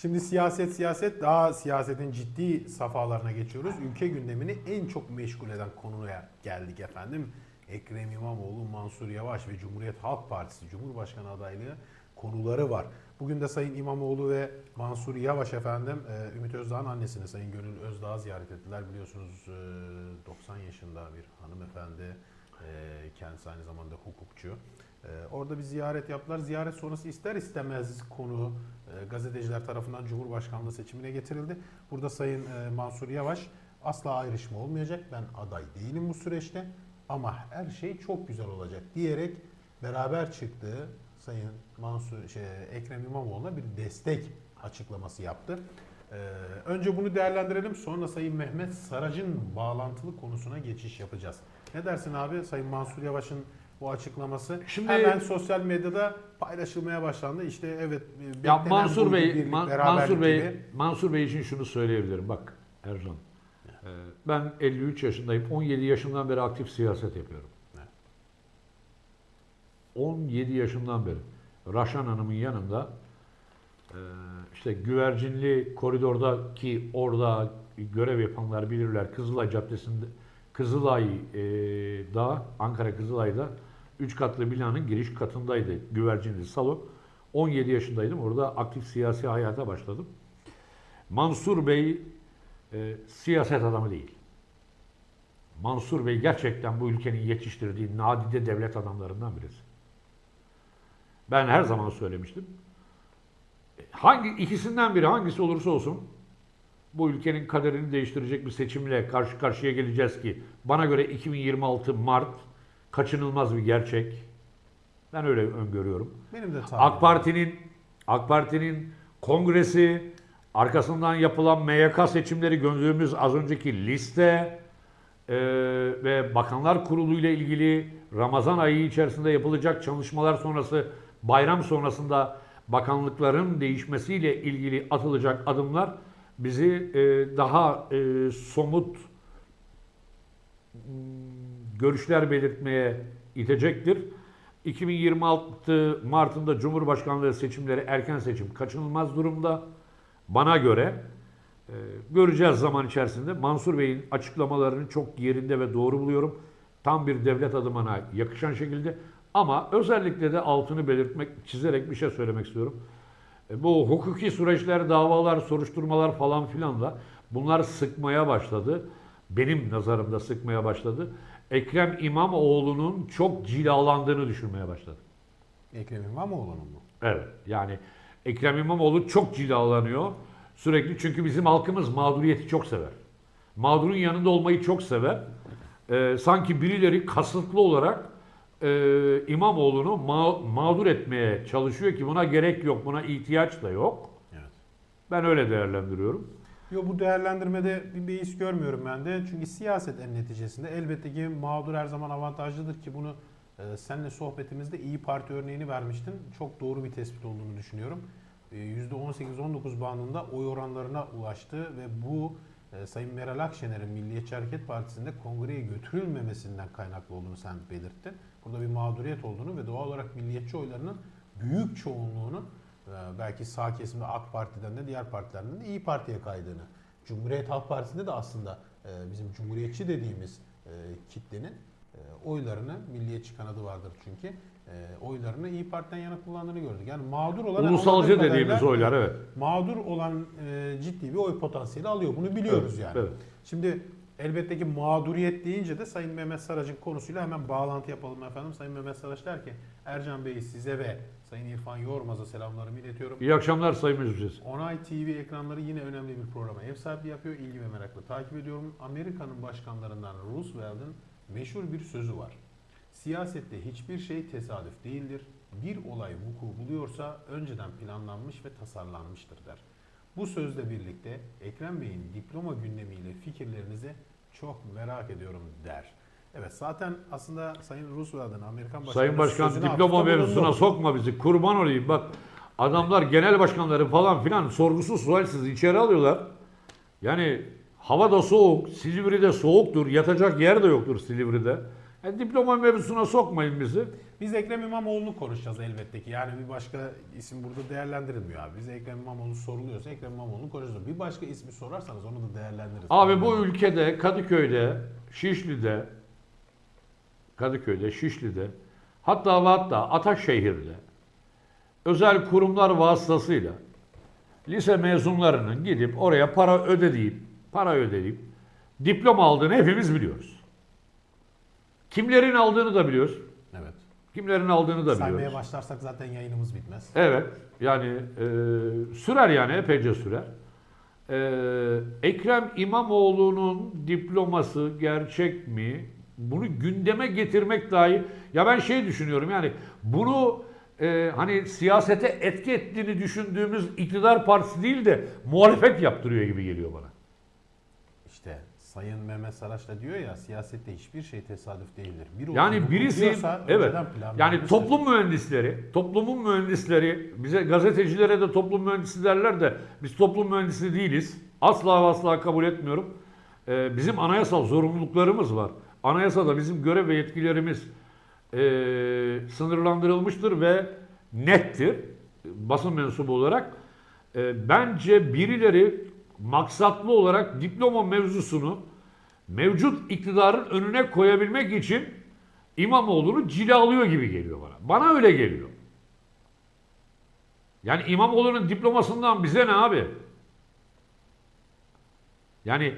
Şimdi siyaset siyaset daha siyasetin ciddi safhalarına geçiyoruz. Ülke gündemini en çok meşgul eden konuya geldik efendim. Ekrem İmamoğlu, Mansur Yavaş ve Cumhuriyet Halk Partisi Cumhurbaşkanı adaylığı konuları var. Bugün de Sayın İmamoğlu ve Mansur Yavaş efendim e, Ümit Özdağ'ın annesini Sayın Gönül Özdağ'ı ziyaret ettiler. Biliyorsunuz e, 90 yaşında bir hanımefendi. E, Kendisi aynı zamanda hukukçu. E, Orada bir ziyaret yaptılar. Ziyaret sonrası ister istemez konu e, gazeteciler tarafından Cumhurbaşkanlığı seçimine getirildi. Burada Sayın e, Mansur Yavaş asla ayrışma olmayacak. Ben aday değilim bu süreçte ama her şey çok güzel olacak diyerek beraber çıktığı Sayın Mansur şey, Ekrem İmamoğlu'na bir destek açıklaması yaptı. Ee, önce bunu değerlendirelim. Sonra Sayın Mehmet Sarac'ın bağlantılı konusuna geçiş yapacağız. Ne dersin abi Sayın Mansur Yavaş'ın bu açıklaması? Şimdi- Hemen sosyal medyada paylaşılmaya başlandı. İşte evet e, Ya Mansur Bey, Man- Mansur Bey, gibi. Mansur Bey için şunu söyleyebilirim. Bak Ercan. e, Ben 53 yaşındayım. 17 yaşından beri aktif siyaset yapıyorum. Evet. 17 yaşından beri. Raşan Hanım'ın yanında işte güvercinli koridordaki orada görev yapanlar bilirler. Kızılay Caddesi'nde Kızılay e, Ankara Kızılay'da 3 katlı binanın giriş katındaydı güvercinli salon. 17 yaşındaydım. Orada aktif siyasi hayata başladım. Mansur Bey e, siyaset adamı değil. Mansur Bey gerçekten bu ülkenin yetiştirdiği nadide devlet adamlarından birisi. Ben her zaman söylemiştim. Hangi ikisinden biri hangisi olursa olsun bu ülkenin kaderini değiştirecek bir seçimle karşı karşıya geleceğiz ki bana göre 2026 Mart kaçınılmaz bir gerçek. Ben öyle öngörüyorum. Benim de tahminim. AK Parti'nin AK Parti'nin kongresi, arkasından yapılan MYK seçimleri gördüğümüz az önceki liste e, ve Bakanlar Kurulu ile ilgili Ramazan ayı içerisinde yapılacak çalışmalar sonrası bayram sonrasında bakanlıkların değişmesiyle ilgili atılacak adımlar bizi e, daha e, somut görüşler belirtmeye itecektir. 2026 Mart'ında Cumhurbaşkanlığı seçimleri erken seçim kaçınılmaz durumda. Bana göre e, göreceğiz zaman içerisinde. Mansur Bey'in açıklamalarını çok yerinde ve doğru buluyorum. Tam bir devlet adımına yakışan şekilde. Ama özellikle de altını belirtmek, çizerek bir şey söylemek istiyorum. E, Bu hukuki süreçler, davalar, soruşturmalar falan filan da bunlar sıkmaya başladı. Benim nazarımda sıkmaya başladı. Ekrem İmamoğlu'nun çok cilalandığını düşünmeye başladı. Ekrem İmamoğlu'nun mu? Evet yani Ekrem İmamoğlu çok cilalanıyor. Sürekli çünkü bizim halkımız mağduriyeti çok sever. Mağdurun yanında olmayı çok sever. Ee, sanki birileri kasıtlı olarak e, İmamoğlu'nu ma- mağdur etmeye çalışıyor ki buna gerek yok, buna ihtiyaç da yok. Evet. Ben öyle değerlendiriyorum. Yo bu değerlendirmede bir beis görmüyorum ben de. Çünkü siyaset en neticesinde elbette ki mağdur her zaman avantajlıdır ki bunu e, seninle sohbetimizde İyi Parti örneğini vermiştin. Çok doğru bir tespit olduğunu düşünüyorum. E, %18-19 bandında oy oranlarına ulaştı ve bu e, Sayın Meral Akşener'in Milliyetçi Hareket Partisi'nde kongreye götürülmemesinden kaynaklı olduğunu sen belirttin. Burada bir mağduriyet olduğunu ve doğal olarak milliyetçi oylarının büyük çoğunluğunun e, belki sağ kesimde AK Parti'den de diğer partilerden de İyi Parti'ye kaydığını. Cumhuriyet Halk Partisi'nde de aslında e, bizim cumhuriyetçi dediğimiz e, kitlenin oylarını, milliyetçi kanadı vardır çünkü, e, oylarını İyi Parti'den yana kullandığını gördük. Yani mağdur olan Ulusalcı anladığım dediğimiz oylar evet. mağdur olan e, ciddi bir oy potansiyeli alıyor. Bunu biliyoruz Evet, yani. evet. Şimdi elbette ki mağduriyet deyince de Sayın Mehmet Sarac'ın konusuyla hemen bağlantı yapalım efendim. Sayın Mehmet Saraç der ki Ercan Bey size ve Sayın İrfan Yormaz'a selamlarımı iletiyorum. İyi akşamlar Sayın Meclis. Onay TV ekranları yine önemli bir programa ev sahipliği yapıyor. İlgi ve merakla takip ediyorum. Amerika'nın başkanlarından Roosevelt'in meşhur bir sözü var. Siyasette hiçbir şey tesadüf değildir. Bir olay vuku buluyorsa önceden planlanmış ve tasarlanmıştır der. Bu sözle birlikte Ekrem Bey'in diploma gündemiyle fikirlerinizi çok merak ediyorum der. Evet zaten aslında Sayın Roosevelt'in Amerikan başkanı Sayın Başkan diploma mevzusuna sokma bizi. Kurban olayım bak. Adamlar genel başkanları falan filan sorgusuz sualsiz içeri alıyorlar. Yani hava da soğuk. Silivri'de soğuktur. Yatacak yer de yoktur Silivri'de. E, diploma mevzusuna sokmayın bizi. Biz Ekrem İmamoğlu'nu konuşacağız elbette ki. Yani bir başka isim burada değerlendirilmiyor abi. Biz Ekrem İmamoğlu soruluyorsa Ekrem İmamoğlu'nu konuşacağız. Bir başka ismi sorarsanız onu da değerlendiririz. Abi bu ülkede Kadıköy'de, Şişli'de, Kadıköy'de, Şişli'de, hatta ve hatta Ataşehir'de özel kurumlar vasıtasıyla lise mezunlarının gidip oraya para ödeyip, para ödeyip diploma aldığını hepimiz biliyoruz. Kimlerin aldığını da biliyoruz. Evet. Kimlerin aldığını da Saymaya biliyoruz. başlarsak zaten yayınımız bitmez. Evet. Yani e, sürer yani epeyce sürer. E, Ekrem İmamoğlu'nun diploması gerçek mi? Bunu gündeme getirmek dahi ya ben şey düşünüyorum yani bunu e, hani siyasete etki ettiğini düşündüğümüz iktidar partisi değil de muhalefet yaptırıyor gibi geliyor bana. Sayın Mehmet Saraç da diyor ya siyasette hiçbir şey tesadüf değildir. Bir Yani birisi evet yani toplum mühendisleri, toplumun mühendisleri bize gazetecilere de toplum mühendisi derler de biz toplum mühendisi değiliz. Asla ve asla kabul etmiyorum. Ee, bizim anayasal zorunluluklarımız var. Anayasada bizim görev ve yetkilerimiz ee, sınırlandırılmıştır ve nettir basın mensubu olarak. Ee, bence birileri maksatlı olarak diploma mevzusunu mevcut iktidarın önüne koyabilmek için İmamoğlu'nu cilalıyor gibi geliyor bana. Bana öyle geliyor. Yani İmamoğlu'nun diplomasından bize ne abi? Yani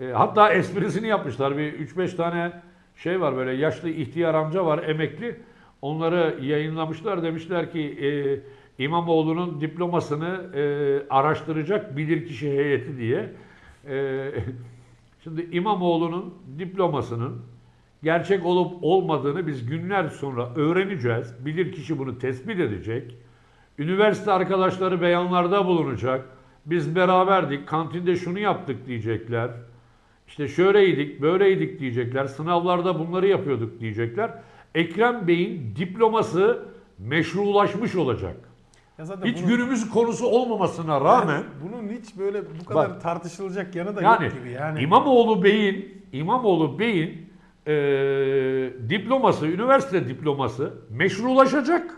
e, hatta esprisini yapmışlar. Bir 3-5 tane şey var böyle yaşlı ihtiyar amca var emekli. Onları yayınlamışlar. Demişler ki e, İmamoğlu'nun diplomasını e, araştıracak bilirkişi heyeti diye. E, şimdi İmamoğlu'nun diplomasının gerçek olup olmadığını biz günler sonra öğreneceğiz. Bilirkişi bunu tespit edecek. Üniversite arkadaşları beyanlarda bulunacak. Biz beraberdik, kantinde şunu yaptık diyecekler. İşte şöyleydik, böyleydik diyecekler. Sınavlarda bunları yapıyorduk diyecekler. Ekrem Bey'in diploması meşrulaşmış olacak. Ya zaten Hiç bunun- günümüz konusu olmamasına rağmen bunun hiç böyle bu kadar Bak. tartışılacak yanı da yani, yok gibi yani. İmamoğlu Bey'in İmamoğlu Bey'in eee, diploması, üniversite diploması meşrulaşacak.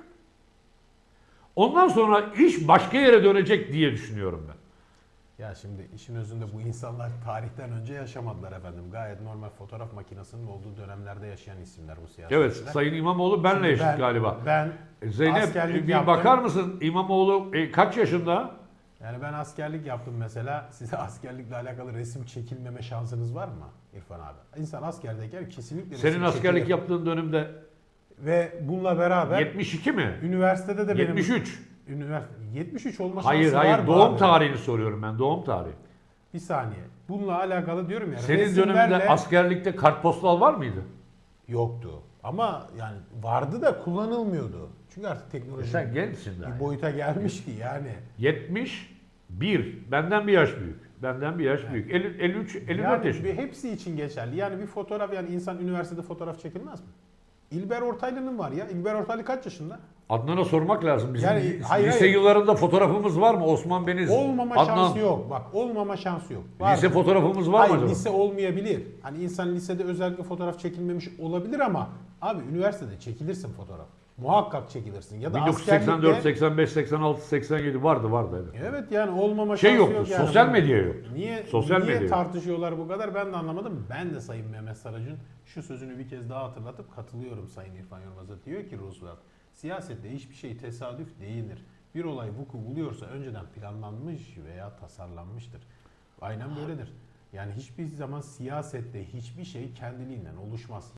Ondan sonra iş başka yere dönecek diye düşünüyorum ben. Ya şimdi işin özünde bu insanlar tarihten önce yaşamadılar efendim. Gayet normal fotoğraf makinesinin olduğu dönemlerde yaşayan isimler bu siyasetçiler. Evet, Sayın İmamoğlu benle Şimdi eşit ben- galiba. Ben Zeynep askerlik bir yaptım. bakar mısın İmamoğlu e, kaç yaşında? Yani ben askerlik yaptım mesela. Size askerlikle alakalı resim çekilmeme şansınız var mı İrfan abi? İnsan askerdeyken kesinlikle resim Senin askerlik çekilir. yaptığın dönemde Ve bununla beraber 72 mi? üniversitede de benim 73. üniversite 73 olma şansı Hayır var hayır mı doğum abi? tarihini soruyorum ben doğum tarihi. Bir saniye. Bununla alakalı diyorum ya. Senin resimlerle- döneminde askerlikte kartpostal var mıydı? yoktu. Ama yani vardı da kullanılmıyordu. Çünkü artık teknoloji E Sen gençsin daha. bir boyuta gelmiş ki yani. 71. Benden bir yaş büyük. Benden bir yaş büyük. 50, 53, 54 yani yaşında. bir- hepsi için geçerli. Yani bir fotoğraf yani insan üniversitede fotoğraf çekilmez mi? İlber Ortaylı'nın var ya. İlber Ortaylı kaç yaşında? Adnan'a sormak lazım. Bizim Yani hayır, lise hayır. yıllarında fotoğrafımız var mı? Osman Beniz, Olmama şansı yok. Bak olmama şansı yok. Var Lise mı? fotoğrafımız var Hayır mı acaba? lise olmayabilir. Hani insan lisede özellikle fotoğraf çekilmemiş olabilir ama abi üniversitede çekilirsin fotoğraf. Muhakkak çekilirsin. Ya da 1984, askerlikte- 85, 86, 87 vardı vardı evet. Evet yani olmama Şey şansı yoktu, yok yani. sosyal medya yoktu. Niye, Sosyal niye medya yok. tartışıyorlar bu kadar ben de anlamadım. Ben de Sayın Mehmet Sarac'ın şu sözünü bir kez daha hatırlatıp katılıyorum Sayın İrfan Yılmaz'a. Diyor ki Roosevelt, siyasette hiçbir şey tesadüf değildir. Bir olay vuku buluyorsa önceden planlanmış veya tasarlanmıştır. Aynen böyledir. Yani hiçbir zaman siyasette hiçbir şey kendiliğinden oluşmaz.